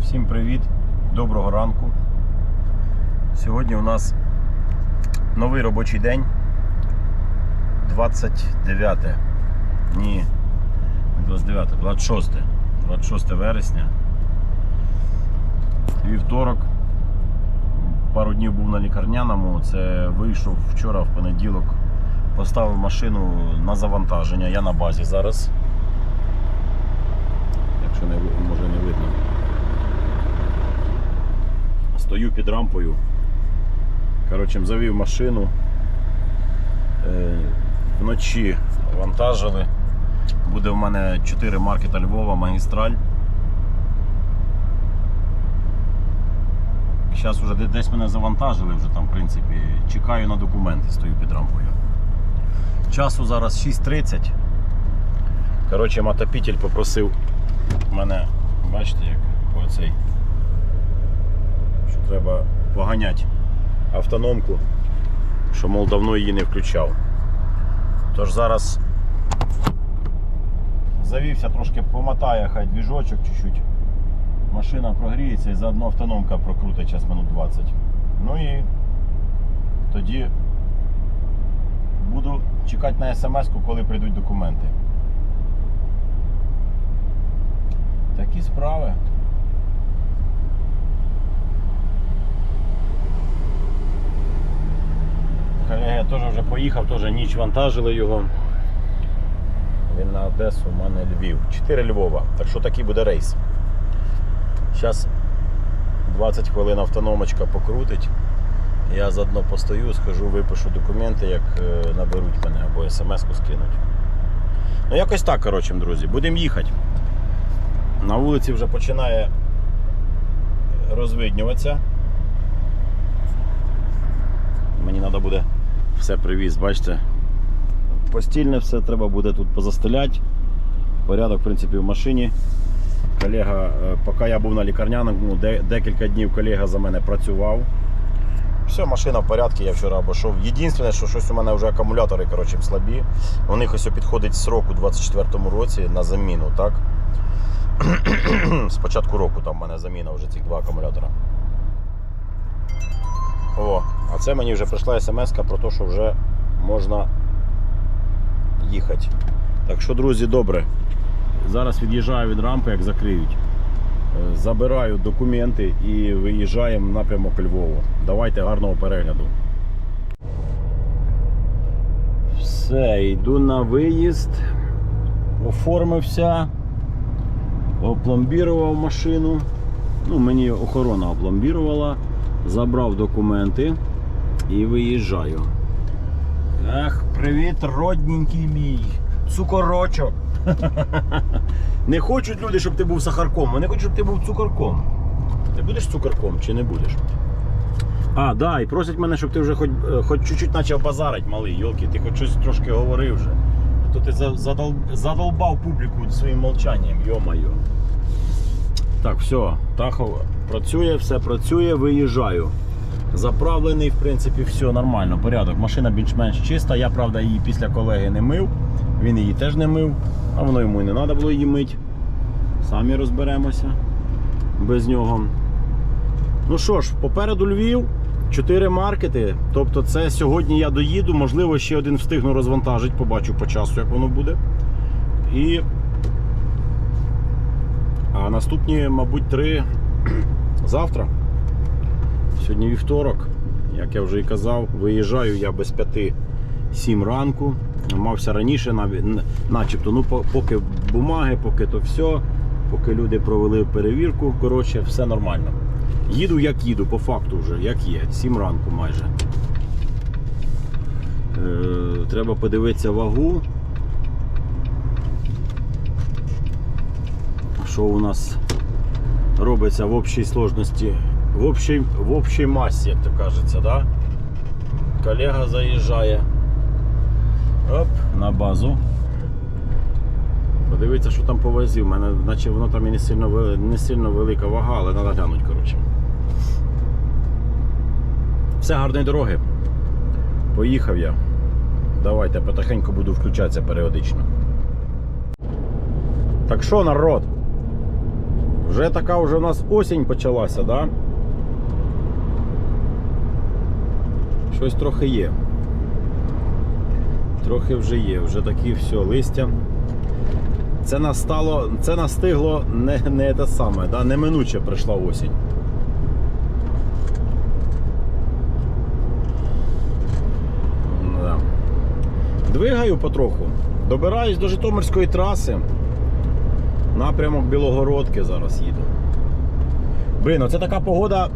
Всім привіт, доброго ранку. Сьогодні у нас новий робочий день. 29. Ні, не 29, 26. 26 вересня. Вівторок. Пару днів був на лікарняному. Це вийшов вчора в понеділок. Поставив машину на завантаження. Я на базі зараз. Якщо не може не видно. Стою під рампою. Коротше, завів машину. Е, Вночі вантажили. Буде в мене 4 маркета Львова, магістраль. Зараз вже десь мене завантажили вже там, в принципі. Чекаю на документи, стою під рампою. Часу зараз 6.30. Коротше, мотопітель попросив мене, бачите, як оцей що треба поганяти автономку, що мол давно її не включав. Тож зараз завівся трошки помотає хай двіжочок чуть-чуть. Машина прогріється і заодно автономка прокрутить час минут 20. Ну і тоді буду чекати на смс-ку, коли прийдуть документи. Такі справи. Колега теж вже поїхав, теж ніч вантажили його. Він на Одесу, у мене Львів. 4 Львова. Так що такий буде рейс. Зараз 20 хвилин автономочка покрутить. Я заодно постою, схожу, випишу документи, як е, наберуть мене або смс-ку скинуть. Ну, якось так, коротше, друзі, будемо їхати. На вулиці вже починає розвиднюватися. Мені треба буде все привіз, бачите. Постільне все треба буде тут позастеляти. Порядок, в принципі, в машині. Колега, е, поки я був на лікарняному, декілька днів колега за мене працював. Все, машина в порядку, я вчора обійшов. Єдине, що щось у мене вже акумулятори коротше, слабі. У них ось підходить срок у 24-му році на заміну, так? З початку року там в мене заміна вже цих два акумулятора. О, а це мені вже прийшла смс про те, що вже можна їхати. Так що, друзі, добре. Зараз від'їжджаю від рампи, як закриють. Забираю документи і виїжджаємо в напрямок Львову. Давайте гарного перегляду. Все, йду на виїзд. Оформився, опломбірував машину. Ну, мені охорона опломбірувала, забрав документи і виїжджаю. Ах, привіт, родненький мій. Цукорочок. Не хочуть люди, щоб ти був сахарком. Вони хочуть, щоб ти був цукорком. Ти будеш цукорком чи не будеш? А, да, і просять мене, щоб ти вже хоч, е, хоч чуть-чуть почав базарить, малий, йолки, ти хоч щось трошки говорив вже. А то ти задол, задолбав публіку своїм мовчанням, йо-майо. Так, все, Тахо працює, все працює, виїжджаю. Заправлений, в принципі, все нормально, порядок. Машина більш-менш чиста. Я, правда, її після колеги не мив. Він її теж не мив, а воно йому і не треба було її мити. Самі розберемося без нього. Ну що ж, попереду Львів, 4 маркети. Тобто, це сьогодні я доїду, можливо, ще один встигну розвантажити, побачу по часу, як воно буде. І. А наступні, мабуть, три завтра. Сьогодні вівторок, як я вже і казав, виїжджаю я без п'яти 7 ранку. Мався раніше, начебто, ну поки бумаги, поки то все, поки люди провели перевірку, коротше, все нормально. Їду як їду, по факту вже, як є, 7 ранку майже. Е, треба подивитися вагу. Що у нас робиться в общій сложності, в общій, в общій масі, як то кажеться, да? Колега заїжджає. Оп, на базу. Подивіться, що там по вазі. У мене, наче воно там і не сильно, не сильно велика вага, але треба глянути, коротше. Все, гарної дороги. Поїхав я. Давайте потихеньку буду включатися періодично. Так що, народ? Вже така вже у нас осінь почалася, да? Щось трохи є. Трохи вже є, вже такі все листя. Це настало, це настигло не, не те саме, да? неминуче прийшла осінь. Двигаю потроху. Добираюсь до Житомирської траси. Напрямок Білогородки зараз їду. Блін, оце така погода,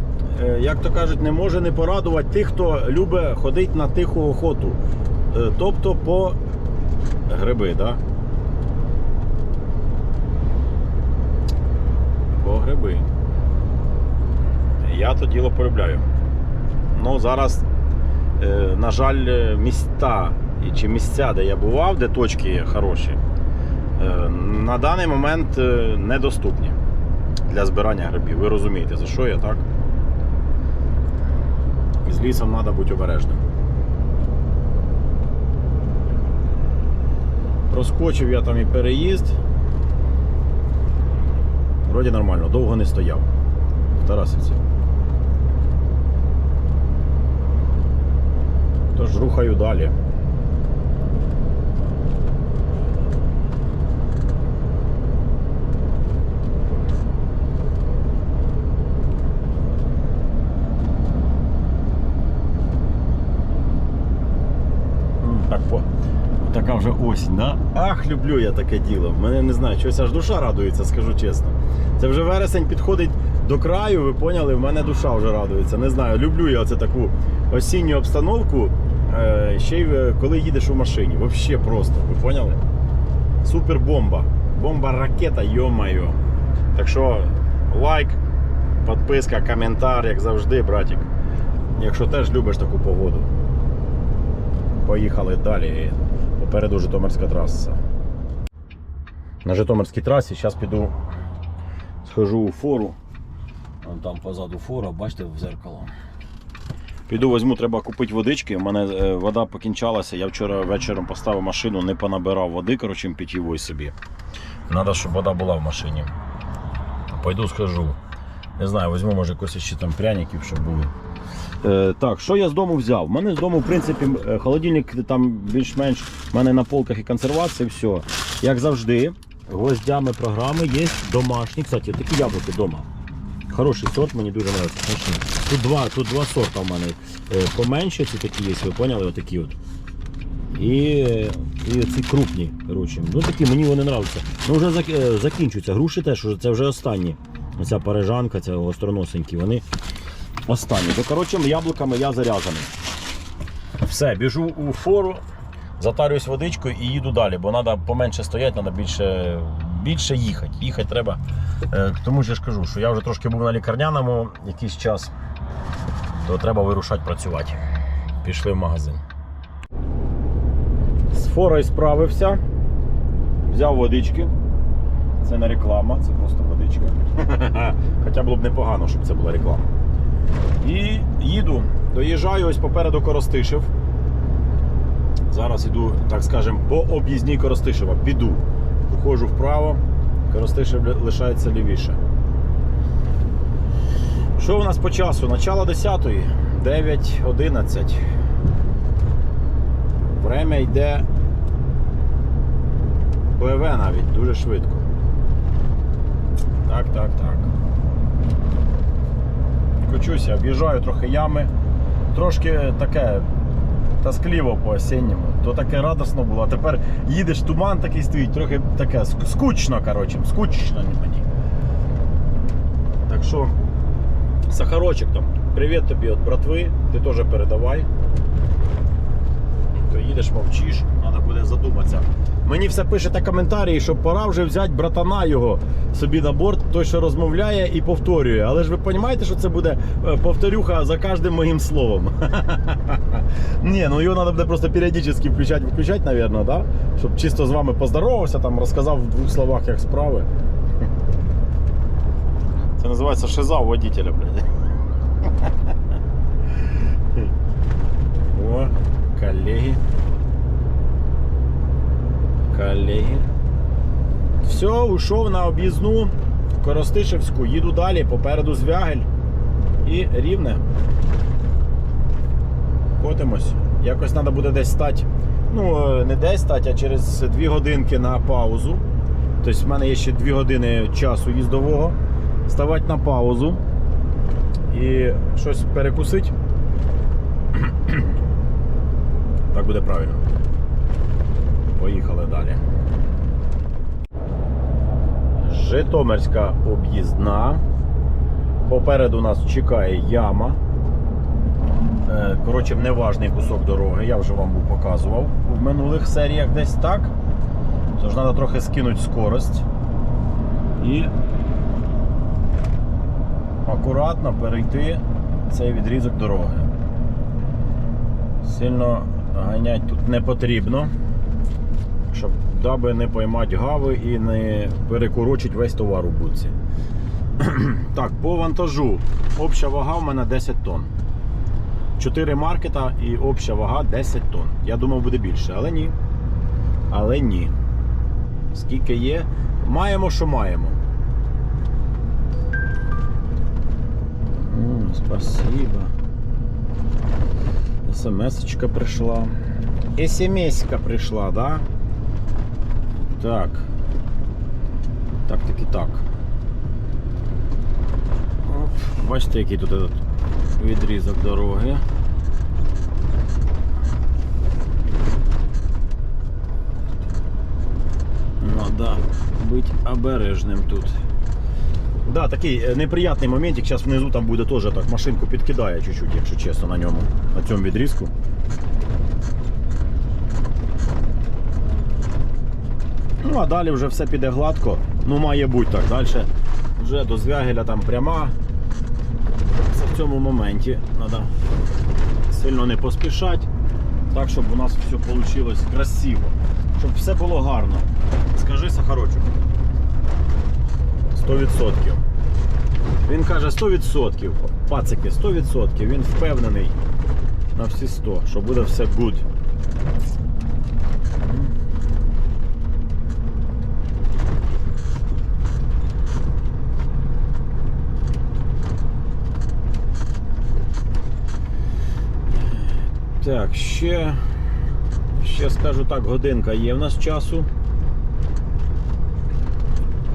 е, як то кажуть, не може не порадувати тих, хто любить ходити на тиху охоту. Е, Тобто по гриби? Да? По гриби. Я то діло полюбляю. Ну, зараз, е, на жаль, міста чи місця, де я бував, де точки є хороші, е, на даний момент недоступні для збирання грибів. Ви розумієте, за що я так? З лісом треба бути обережним. Проскочив я там і переїзд. Вроді нормально, довго не стояв. В Тарасівці. Тож рухаю далі. М, Так по. Така вже осінь, да? Ах, люблю я таке діло. Мене не знаю, щось аж душа радується, скажу чесно. Це вже вересень підходить до краю, ви поняли, в мене душа вже радується. Не знаю, люблю я оце таку осінню обстановку. е, Ще й е, коли їдеш у машині. Взагалі просто, ви поняли? Супер бомба. Бомба ракета, йо-майо. Так що лайк, підписка, коментар, як завжди, братик. Якщо теж любиш таку погоду. Поїхали далі. Попереду Житомирська траса. На Житомирській трасі зараз піду схожу у фору. Там позаду фора, бачите, в зеркало. Піду візьму, треба купити водички. У мене е, вода покінчалася. Я вчора вечором поставив машину, не понабирав води, коротше, питьової собі. Треба, щоб вода була в машині. Пойду схожу. Не знаю, візьму, може, якось ще там пряників, щоб були. Е, так, що я з дому взяв? У мене з дому, в принципі, е, холодильник там більш-менш в мене на полках і консервація, все. Як завжди, гвоздями програми є домашні. Кстати, такі яблуки вдома. Хороший сорт, мені дуже подобається. Тут два, тут два сорта в мене. Е, Поменше ці такі є, ви поняли? Отакі от. І, і ці крупні. Коротше. Ну такі мені вони подобаються. Ну вже закінчуються. Груші теж, це вже останні. Оця парижанка, ця остроносенькі, вони останні. То коротше, яблуками я заряджений. Все, біжу у фору, затарююсь водичкою і їду далі, бо треба поменше стояти, треба більше, більше їхати. Їхати треба. Е, Тому що я ж кажу, що я вже трошки був на лікарняному якийсь час, то треба вирушати працювати. Пішли в магазин. З форою справився, взяв водички. Це не реклама, це просто водичка. Хоча було б непогано, щоб це була реклама. І їду, доїжджаю ось попереду Коростишев. Зараз іду, так скажемо, по об'їзній Коростишева. Піду. Виходжу вправо, Коростишев лишається лівіше. Що у нас по часу? Начало 10-ї, 9.11. Время йде пливе навіть дуже швидко. Так, так, так. Кочуся, об'їжджаю трохи ями. Трошки таке тоскливо по осінньому. То таке радосно було. А тепер їдеш, туман такий стоїть, трохи таке скучно, коротше, скучно мені. Так що, Сахарочок там, привіт тобі від братви, ти теж передавай. То їдеш, мовчиш, треба буде задуматися. Мені все пишете коментарі, що пора вже взяти братана його собі на борт, той, що розмовляє і повторює. Але ж ви розумієте, що це буде е, повторюха за кожним моїм словом. Ні, ну його треба буде просто періодично включати, виключати, мабуть, да? щоб чисто з вами поздоровався, там розказав в двох словах, як справи. Це називається шиза у водителя, блядь. О, колеги. Колеги. Все, ушов на об'їзну Коростишевську, їду далі, попереду Звягель і рівне. Котимось. Якось треба буде десь стати. Ну, е, не десь стати, а через 2 годинки на паузу. Тобто в мене є ще 2 години часу їздового. Ставати на паузу і щось перекусити. Так буде правильно. Поїхали далі. Житомирська об'їзна. Попереду нас чекає яма. Е, Коротше, неважний кусок дороги, я вже вам був показував в минулих серіях десь так. Тож треба трохи скинути скорость і акуратно перейти цей відрізок дороги. Сильно ганять тут не потрібно, даби не поймати гави і не перекорочить весь товар у буці. Так, по вантажу. Обща вага в мене 10 тонн. 4 маркета і обща вага 10 тонн. Я думав, буде більше, але ні. Але ні. Скільки є, маємо, що маємо. Спасибо. СМС-очка прийшла. СМС-ка прийшла, да? Так. Так, так так. Оп. Бачите, який тут этот відрізок дороги. Надо бути обережним тут. Да, такий е, неприятний моментик. Зараз внизу там буде теж так машинку підкидає чуть-чуть, якщо чесно, на ньому, на цьому відрізку. Ну, а далі вже все піде гладко. Ну, має бути так. Далі вже до звягеля там пряма. Це в цьому моменті треба сильно не поспішати, так, щоб у нас все вийшло красиво. Щоб все було гарно. Скажи, Сахарочок. 100%. Він каже 100%. Пацики, 100%. Він впевнений на всі 100, що буде все good. Так, ще, ще скажу так, годинка є в нас часу.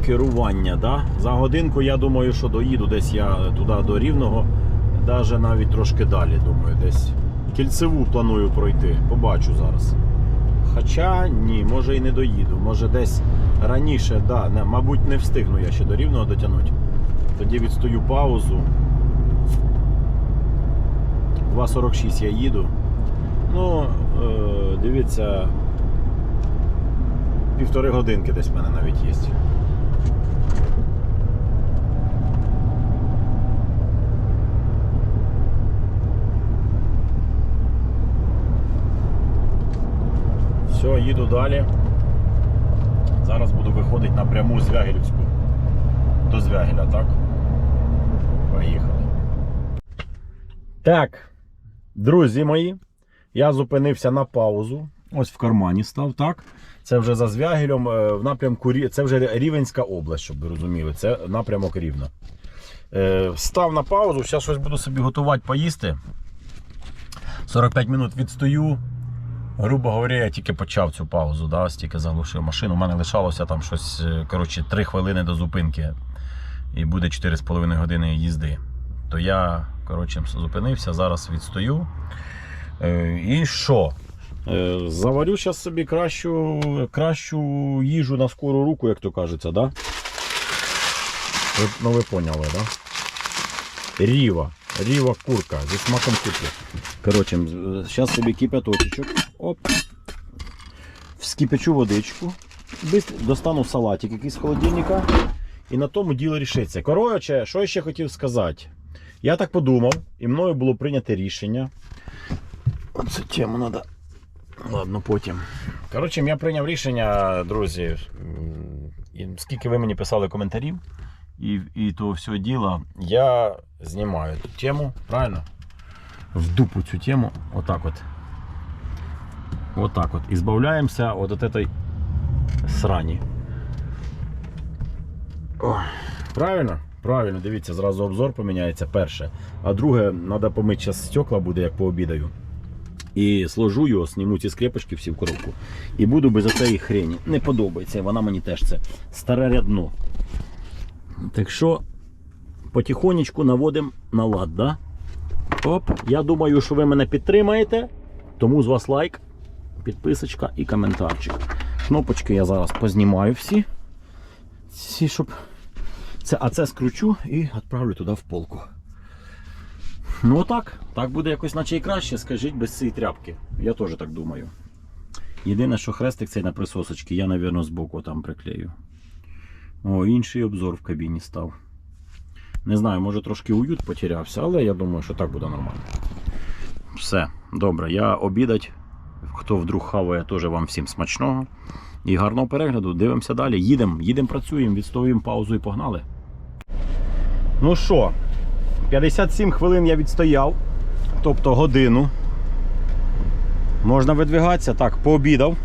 Керування, да? За годинку я думаю, що доїду десь я туди до Рівного, навіть навіть трошки далі, думаю, десь. Кільцеву планую пройти, побачу зараз. Хоча ні, може і не доїду. Може десь раніше, да, не, мабуть, не встигну я ще до Рівного дотягнути. Тоді відстою паузу. 2.46 я їду. Ну, е, дивіться, півтори годинки десь в мене навіть є. Все, їду далі. Зараз буду виходити напряму з Вягелівську. До Звягеля, так? Поїхали. Так, друзі мої, я зупинився на паузу. Ось в кармані став, так? Це вже за Звягелем е, в напрямку це вже Рівенська область, щоб ви розуміли. Це напрямок Рівно. Е, Став на паузу, зараз щось буду собі готувати поїсти. 45 минут відстою. Грубо говоря, я тільки почав цю паузу, да, ось тільки заглушив машину. У мене лишалося там щось, е, коротше, 3 хвилини до зупинки. І буде 4,5 години їзди. То я, коротше, зупинився, зараз відстою. Е, І що? Е, Заварю зараз собі кращу, кращу їжу на скору руку, як то кажеться, да? Ви, ну ви поняли, да? Ріва. Ріва курка зі смаком курки. Коротше, зараз собі кипяточечок. Оп. Вскипячу водичку. Достану салатик якийсь з холодильника. І на тому діло рішиться. Коротше, що я ще хотів сказати. Я так подумав, і мною було прийнято рішення. Оцю тему треба. Ладно, потім. Коротше, я прийняв рішення, друзі. Скільки ви мені писали коментарів і, і того всього діла, я знімаю ту тему, правильно? В дупу цю тему. Отак от. Отак от. І збавляємося от этой срані. Ой, правильно? Правильно, дивіться, зразу обзор поміняється перше. А друге, треба помити зараз стекла буде, як пообідаю. І сложу його, сніму ці скрепочки всі в коробку. І буду без оцеї хрені. Не подобається, вона мені теж це старе рядно. Так що потихонечку наводимо на лад, да? Оп, я думаю, що ви мене підтримаєте. Тому з вас лайк, підписочка і коментарчик. Кнопочки я зараз познімаю всі. Всі, щоб. Це, а це скручу і відправлю туди в полку. Ну отак. Так буде якось наче і краще, скажіть без цієї тряпки. Я теж так думаю. Єдине, що хрестик цей на присосочці, я, мабуть, збоку там приклею. О, інший обзор в кабіні став. Не знаю, може трошки уют потерявся, але я думаю, що так буде нормально. Все, добре, я обідать. Хто вдруг хаває, теж вам всім смачного. І гарного перегляду. Дивимося далі. Їдемо, їдемо, працюємо, відстоюємо паузу і погнали. Ну що, 57 хвилин я відстояв, тобто годину. Можна видвигатися. Так, пообідав.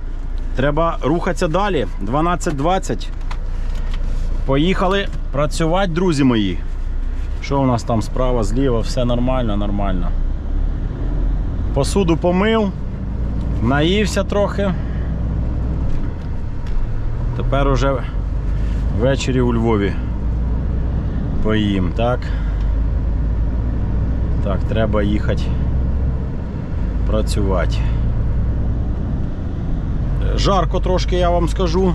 Треба рухатися далі. 12.20. Поїхали працювати, друзі мої. Що у нас там справа, зліва, все нормально, нормально. Посуду помив, наївся трохи. Тепер уже ввечері у Львові поїм, так? Так, треба їхати працювати. Жарко трошки, я вам скажу.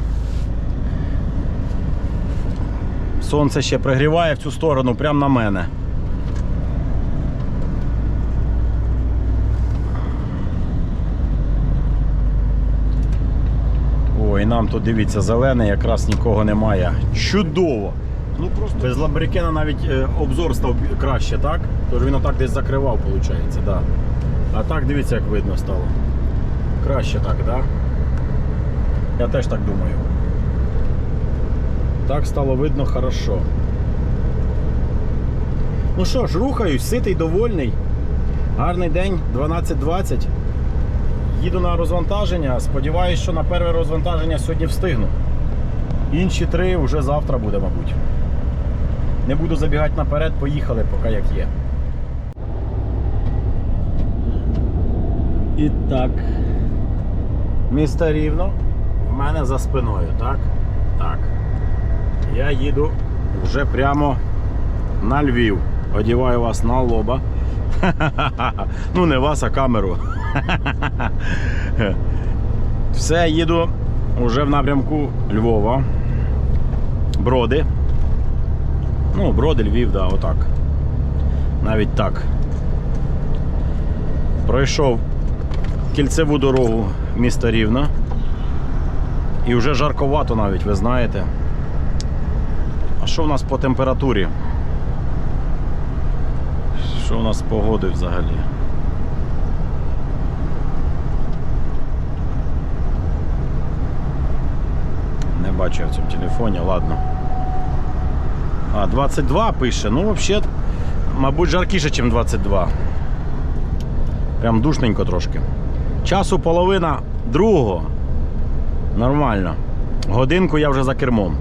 Сонце ще пригріває в цю сторону, прямо на мене. Ой, нам тут дивіться, зелене, якраз нікого немає. Чудово! Ну просто без лабрикена навіть е, обзор став краще, так? Тож він отак десь закривав, виходить, да. А так дивіться, як видно стало. Краще так? Да? Я теж так думаю. Так стало видно хорошо. Ну що ж, рухаюсь, ситий, довольний. Гарний день, 12.20. Їду на розвантаження. Сподіваюсь, що на перше розвантаження сьогодні встигну. Інші три вже завтра буде, мабуть. Не буду забігати наперед, поїхали, поки як є. І так. Місто рівно. В мене за спиною, так? Так. Я їду вже прямо на Львів. Одіваю вас на лоба. Ну, не вас, а камеру. Все, їду вже в напрямку Львова. Броди. Ну, Броди, Львів, да, отак. Навіть так. Пройшов кільцеву дорогу міста Рівно. І вже жарковато навіть, ви знаєте. А що в нас по температурі? Що у нас з погодою взагалі? Не бачу я в цьому телефоні, ладно. А, 22 пише. Ну, взагалі, мабуть, жаркіше, ніж 22. Прям душненько трошки. Часу половина другого. Нормально. Годинку я вже за кермом.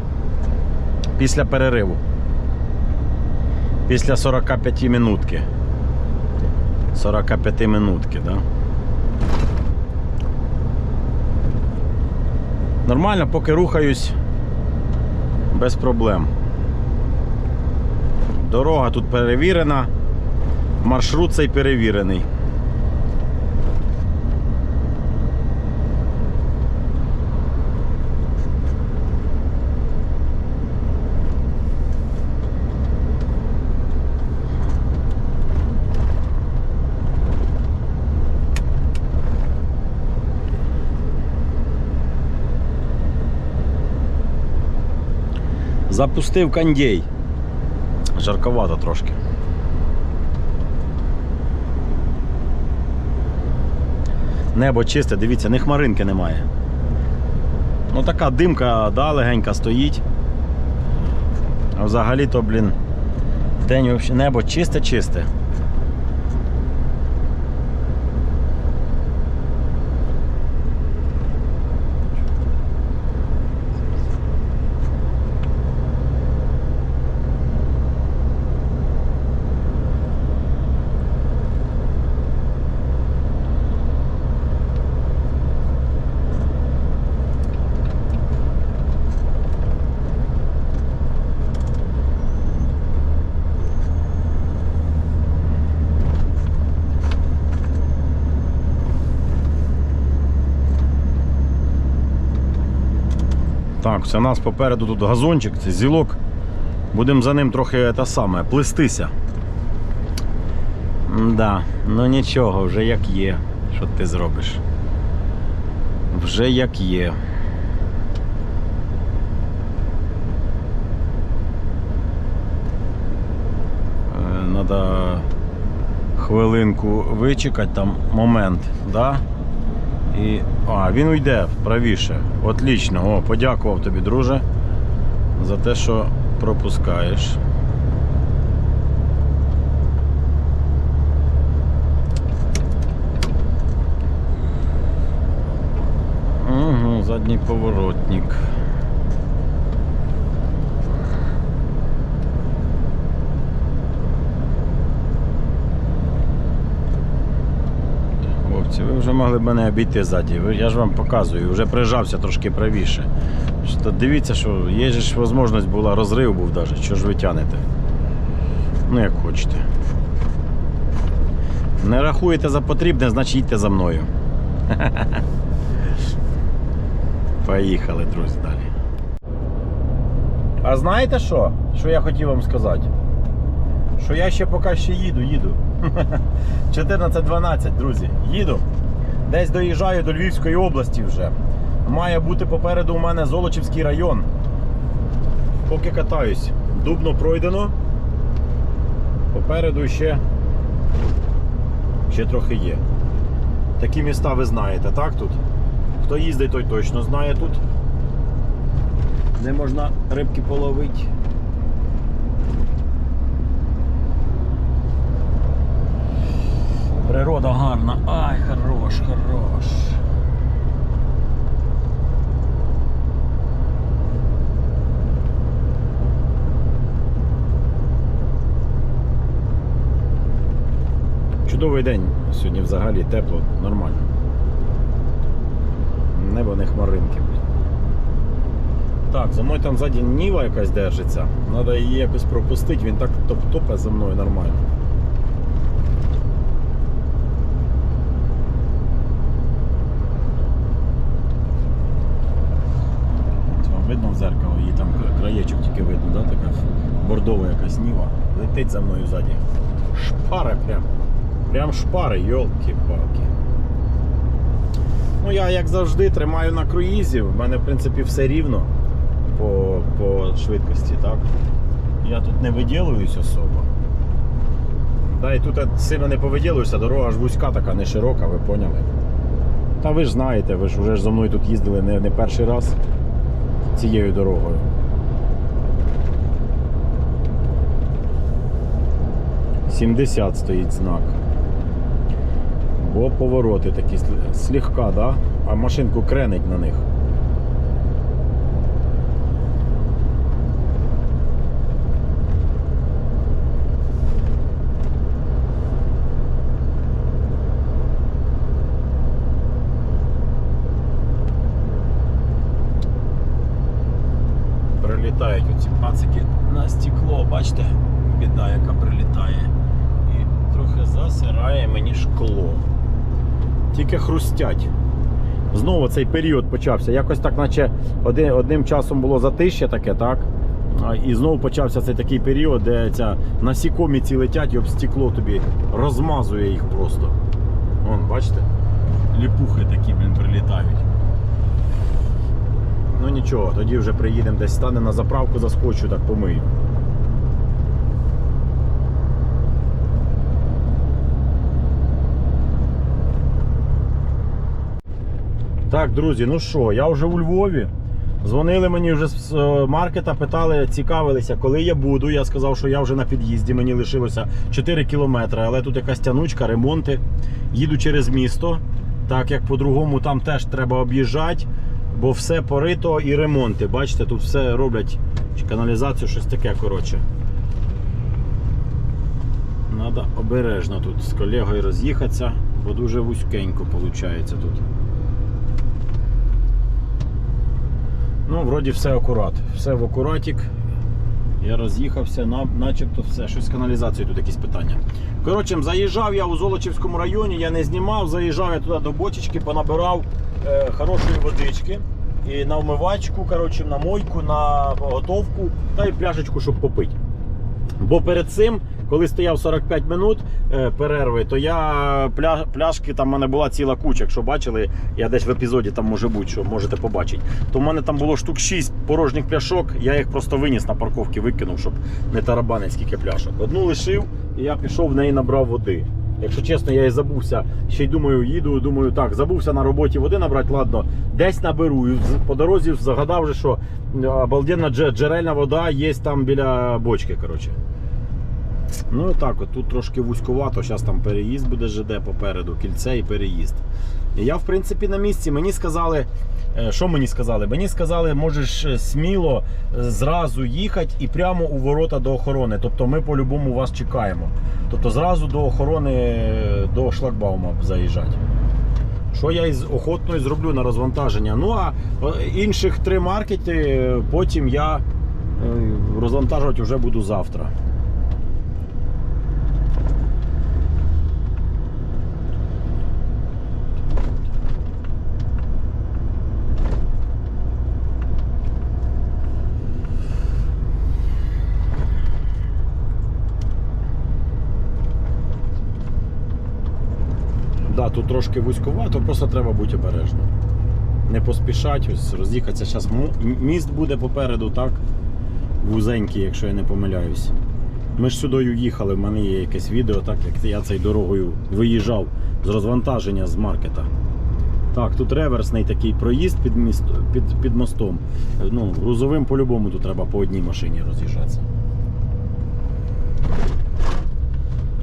Після перериву. Після 45 минутки. 45 минутки, да? Нормально, поки рухаюсь без проблем. Дорога тут перевірена, маршрут цей перевірений. Запустив кондей. Жарковато трошки. Небо чисте, дивіться, ні хмаринки немає. Ну така димка, да, легенька стоїть. А взагалі-то, блін, день небо чисте-чисте. Так, це у нас попереду тут газончик, це зілок. Будемо за ним трохи те саме, плестися. Да, ну нічого, вже як є. Що ти зробиш? Вже як є. Треба хвилинку вичекати, там момент, да? І... А, він уйде правіше. Отлично. О, подякував тобі, друже, за те, що пропускаєш. Угу, задній поворотник. Вже могли б мене обійти ззаді. Я ж вам показую, вже прижався трошки правіше. Що, дивіться, що є ж можливість була, розрив був навіть, що ж ви тянете. Ну, як хочете. Не рахуєте за потрібне, значить їдьте за мною. Поїхали, друзі, далі. А знаєте що? Що я хотів вам сказати? Що я ще поки ще їду, їду. 14-12, друзі. Їду. Десь доїжджаю до Львівської області вже. Має бути попереду у мене Золочівський район. Поки катаюсь. Дубно пройдено. Попереду ще, ще трохи є. Такі міста ви знаєте, так тут? Хто їздить, той точно знає тут. Де можна рибки половити. Природа гарна. Ай, хорош, хорош. Чудовий день. Сьогодні взагалі тепло, нормально. Небо не хмаринки. Так, за мною там ззаді Ніва якась держиться. Треба її якось пропустити, він так топ-топе за мною нормально. Видно в зеркало, її там краєчок тільки видно, да? така бордова якась ніва. Летить за мною ззаді. Шпари прям. Прям шпари, йолки-палки. Ну, я, як завжди, тримаю на круїзі. В мене, в принципі, все рівно по, по швидкості, так? Я тут не виділююсь особо. Да, і тут сильно не повиділююся, дорога ж вузька така, не широка, ви поняли. Та ви ж знаєте, ви ж вже зі мною тут їздили не, не перший раз цією дорогою. Сімдесят стоїть знак. Бо повороти такі слегка, да? а машинку кренить на них. Прилітають оці пацики на стекло, бачите, біда, яка прилітає. І трохи засирає мені шкло. Тільки хрустять. Знову цей період почався. Якось так, наче один, одним часом було затище таке, так? І знову почався цей такий період, де ця насікомі летять і об стекло тобі розмазує їх просто. Вон, бачите? Ліпухи такі, блін, прилітають. Ну нічого, тоді вже приїдемо десь стане на заправку, заскочу, так помию. Так, друзі, ну що, я вже у Львові. Дзвонили мені вже з е, маркета, питали, цікавилися, коли я буду. Я сказав, що я вже на під'їзді, мені лишилося 4 кілометри, але тут якась тянучка, ремонти. Їду через місто, так як по-другому там теж треба об'їжджати, бо все порито і ремонти. Бачите, тут все роблять каналізацію, щось таке, коротше. Треба обережно тут з колегою роз'їхатися, бо дуже вузькенько виходить тут. Ну, вроді все акурат. Все в акуратік. Я роз'їхався, на, начебто все. Щось з каналізацією тут якісь питання. Коротше, заїжджав я у Золочівському районі, я не знімав, заїжджав я туди до бочечки, понабирав е, хорошої водички. і на вмивачку, коротше, на мойку, на готовку та й пляшечку, щоб попити. Бо перед цим, коли стояв 45 минут е, перерви, то я пля, пляшки, там в мене була ціла куча. Якщо бачили, я десь в епізоді там може бути, що можете побачити. То в мене там було штук 6 порожніх пляшок, я їх просто виніс на парковки, викинув, щоб не тарабанити скільки пляшок. Одну лишив, і я пішов в неї набрав води. Якщо чесно, я і забувся. Ще й думаю, їду, думаю, так, забувся на роботі води набрати, ладно, десь наберу. І по дорозі загадав, вже, що обалденна джерельна вода є там біля бочки. коротше. Ну так, от тут трошки вузькувато, зараз там переїзд буде ЖД попереду, кільце і переїзд. Я, в принципі, на місці. Мені сказали, е, що мені сказали? Мені сказали, можеш е, сміло е, зразу їхати і прямо у ворота до охорони. Тобто ми по-любому вас чекаємо. Тобто зразу до охорони, до шлагбаума заїжджати. Що я із охотно зроблю на розвантаження. Ну а інших три маркети потім я розвантажувати вже буду завтра. Тут трошки вузьковато, просто треба бути обережним. Не поспішати, роз'їхатися. Зараз міст буде попереду, так? Вузенький, якщо я не помиляюсь. Ми ж сюди їхали, в мене є якесь відео, так як я цією дорогою виїжджав з розвантаження з маркета. Так, тут реверсний такий проїзд під, міст, під, під мостом. Ну, грузовим по-любому тут треба по одній машині роз'їжджатися.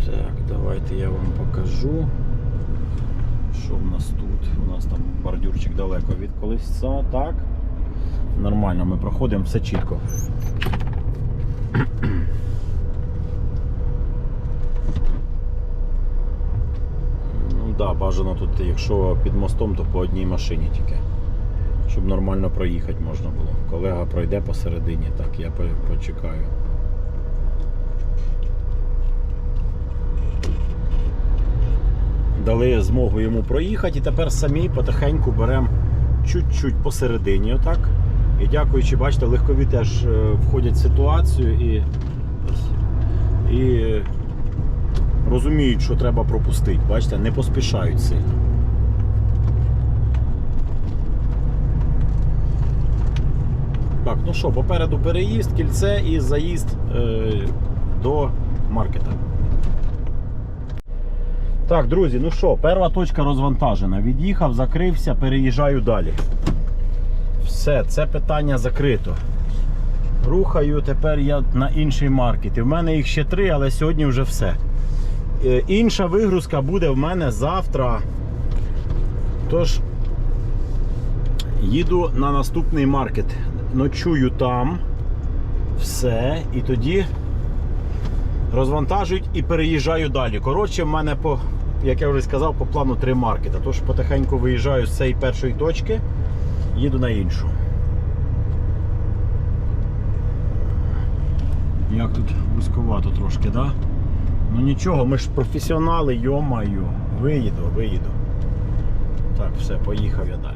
Так, давайте я вам покажу. Що в нас тут? У нас там бордюрчик далеко від колеса, так. Нормально, ми проходимо все чітко. Ну да, бажано тут, якщо під мостом, то по одній машині тільки. Щоб нормально проїхати можна було. Колега пройде посередині, так, я почекаю. Дали змогу йому проїхати, і тепер самі потихеньку беремо чуть-чуть посередині. Отак. І дякуючи, бачите, легкові теж е, входять в ситуацію і, і розуміють, що треба пропустити. Бачите, не поспішають сильно. Так, ну що, попереду переїзд, кільце і заїзд е, до маркета. Так, друзі, ну що, перша точка розвантажена. Від'їхав, закрився, переїжджаю далі. Все, це питання закрито. Рухаю тепер я на інший маркет. І в мене їх ще три, але сьогодні вже все. Е, Інша вигрузка буде в мене завтра. Тож, їду на наступний маркет. Ночую там. Все. І тоді розвантажують і переїжджаю далі. Коротше, в мене по, як я вже сказав, по плану три маркета. Тож потихеньку виїжджаю з цієї першої точки, їду на іншу. Як тут вузьковато трошки? Да? Ну нічого, ми ж професіонали, йомаю. Виїду, виїду. Так, все, поїхав я далі.